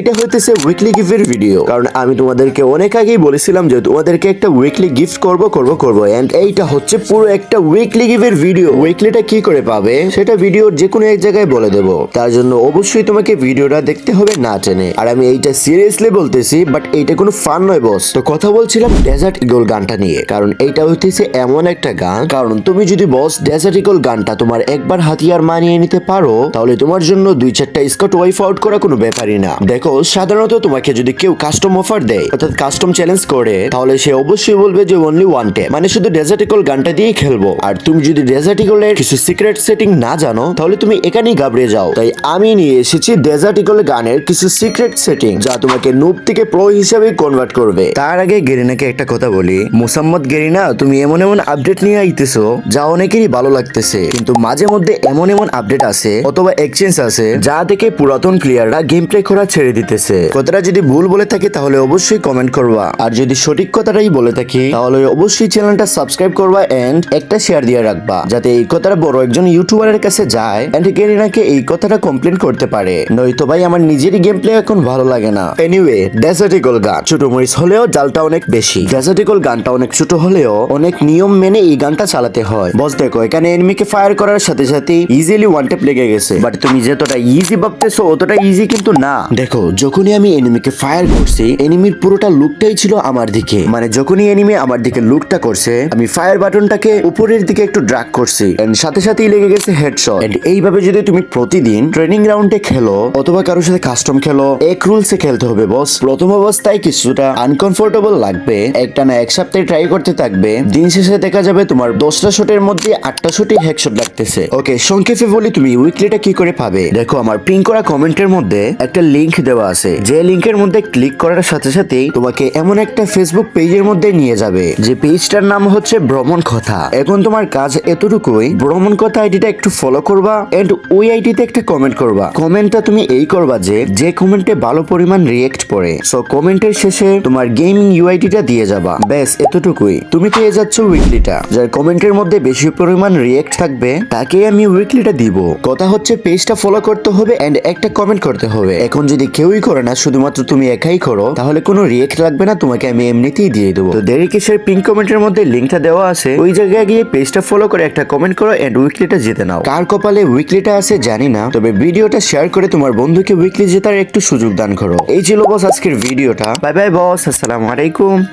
এটা হইতেছে উইকলি গিফটের ভিডিও কারণ আমি তোমাদেরকে অনেক আগেই বলেছিলাম যে তোমাদেরকে একটা উইকলি গিফট করব করব করব। এন্ড এইটা হচ্ছে পুরো একটা উইকলি গিফটের ভিডিও উইকলিটা কি করে পাবে? সেটা ভিডিওর যে কোনো এক জায়গায় বলে দেব। তার জন্য অবশ্যই তোমাকে ভিডিওটা দেখতে হবে না টেনে। আর আমি এইটা সিরিয়াসলি বলতেছি বাট এইটা কোনো ফান নয় বস তো কথা বলছিলাম ডেজার্ট ইগল গানটা নিয়ে। কারণ এইটা হইতেছে এমন একটা গান। কারণ তুমি যদি বস ডেজার্ট ইগল গানটা তোমার একবার হাতিয়ার মানিয়ে নিতে পারো, তাহলে তোমার জন্য দুই চারটা স্কট ওয়াইফ আউট করা কোনো ব্যাপারই না। দেখো সাধারণত তোমাকে যদি কেউ কাস্টম অফার দেয়, অর্থাৎ কাস্টম চ্যালেঞ্জ করে, তাহলে সে অবশ্যই বলবে যে অনলি ওয়ান ট্যাপ মানে শুধু ডেজার্ট ইগল গানটা দিয়েই খেলব। আর তুমি যদি ডেজার্ট ইগলের কিছু সিক্রেট সেটিং না জানো, তাহলে তুমি এখানেই ঘাবড়ে যাও। তাই আমি নিয়ে এসেছি ডেজার্ট ইগল গানের কিছু সিক্রেট সেটিং যা তোমাকে নুব থেকে প্রো হিসেবে কনভার্ট করবে। তার আগে গেরিনাকে একটা কথা বলি। মুসাম্মদ গেরিনা, তুমি এমন এমন আপডেট নিয়ে আইতেছো যা অনেকেরই ভালো লাগতেছে। কিন্তু মাঝে মধ্যে এমন এমন আপডেট আছে, অথবা এক্সচেঞ্জ আছে, যা থেকে পুরাতন প্লেয়াররা গেম প্লে করা ছেড়ে দিতেছে। কথাটা যদি ভুল বলে থাকি, তাহলে অবশ্যই কমেন্ট করবা। আর যদি সঠিক কথাটাই বলে থাকি, তাহলে অবশ্যই চ্যানেলটা সাবস্ক্রাইব করবা এন্ড একটা শেয়ার দিয়ে রাখবা, যাতে এই কথাটা বড় একজন ইউটিউবারের কাছে যায় এন্ড গেরিনাকে এই কথাটা কমপ্লেন করতে পারে। নয়তো ভাই, আমার নিজেরই গেম প্লে এখন ভালো লাগে না। এনিওয়ে ডেজার্টিকল গান। ছোট মরিচ হলেও জালটা অনেক বেশি। ডেজার্টিকল গানটা অনেক ছোট হলেও অনেক নিয়ম মেনে এই গানটা চালাতে হয়। বস দেখো, এখানে এনিমিকে ফায়ার করার সাথে সাথে ইজিলি ওয়ান টেপ লেগে গেছে। বাট তুমি যতটা ইজি ভাবতেছো, অতটা ইজি কিন্তু না। দেখো যখনই আমি এনিমিকে ফায়ার করছি এনিমির পুরোটা লুকটাই ছিল আমার দিকে। মানে যখনই এনিমি আমার দিকে লুকটা করছে, আমি ফায়ার বাটনটাকে উপরের দিকে একটু ড্রাগ করছি। এন্ড সাথে সাথেই লেগে গেছে হেডশট এন্ড এইভাবে যদি তুমি প্রতিদিন ট্রেনিং রাউন্ডে খেলো, অথবা কারোর সাথে কাস্টম খেলো, এক রুলসে খেলতে হবে বস প্রথম অবস্থায় কিছুটা আনকমফোর্টেবল লাগবে, একটা না এক সপ্তাহে ট্রাই করতে থাকবে। দিন শেষে দেখা যাবে তোমার দশটা শটের মধ্যে আটটা শটই হেডশট লাগতেছে। ওকে সংক্ষেপে বলি তুমি উইকলিটা কি করে পাবে? দেখো, আমার পিন করা কমেন্টের মধ্যে একটা লিংক দেওয়া আছে। যে লিংকের মধ্যে ক্লিক করার সাথে সাথেই তোমাকে এমন একটা ফেসবুক পেজের মধ্যে নিয়ে যাবে। যে পেজটার নাম হচ্ছে ভ্রমণ কথা। এখন তোমার কাজ এতটুকুই। ভ্রমণ কথা আইডিটা একটু ফলো করবা এন্ড ওই আইডিতে একটা কমেন্ট করবা। কমেন্টটা তুমি এই করবা যে যে কমেন্টে ভালো পরিমাণ রিয়েক্ট পড়ে। সো কমেন্টের শেষে তোমার গেমিং ইউআইডিটা দিয়ে যাবা। ব্যাস, এতটুকুই। তুমি পেয়ে যাচ্ছ উইকলিটা যার কমেন্টের মধ্যে বেশি পরিমাণ রিয়েক্ট থাকবে তাকে আমি উইকলিটা দিব। কথা হচ্ছে পেজটা ফলো করতে হবে এন্ড একটা কমেন্ট করতে হবে। এখন যদি কেউই করে না, শুধুমাত্র তুমি একাই করো, তাহলে কোনো রিয়েক্ট লাগবে না, তোমাকে আমি এমনিতেই দিয়ে দেবো। তো দেরি কিসের? পিন কমেন্টের মধ্যে লিঙ্কটা দেওয়া আছে। ওই জায়গায় গিয়ে পেজটা ফলো করে একটা কমেন্ট করো এন্ড উইকলিটা জিতে নাও। কার কপালে উইকলিটা আছে জানি না, তবে ভিডিওটা শেয়ার করে তোমার বন্ধুকে উইকলি জেতার একটু সুযোগ দান করো। এই ছিল বস আজকের ভিডিওটা বাই বাই বস আসসালামু আলাইকুম।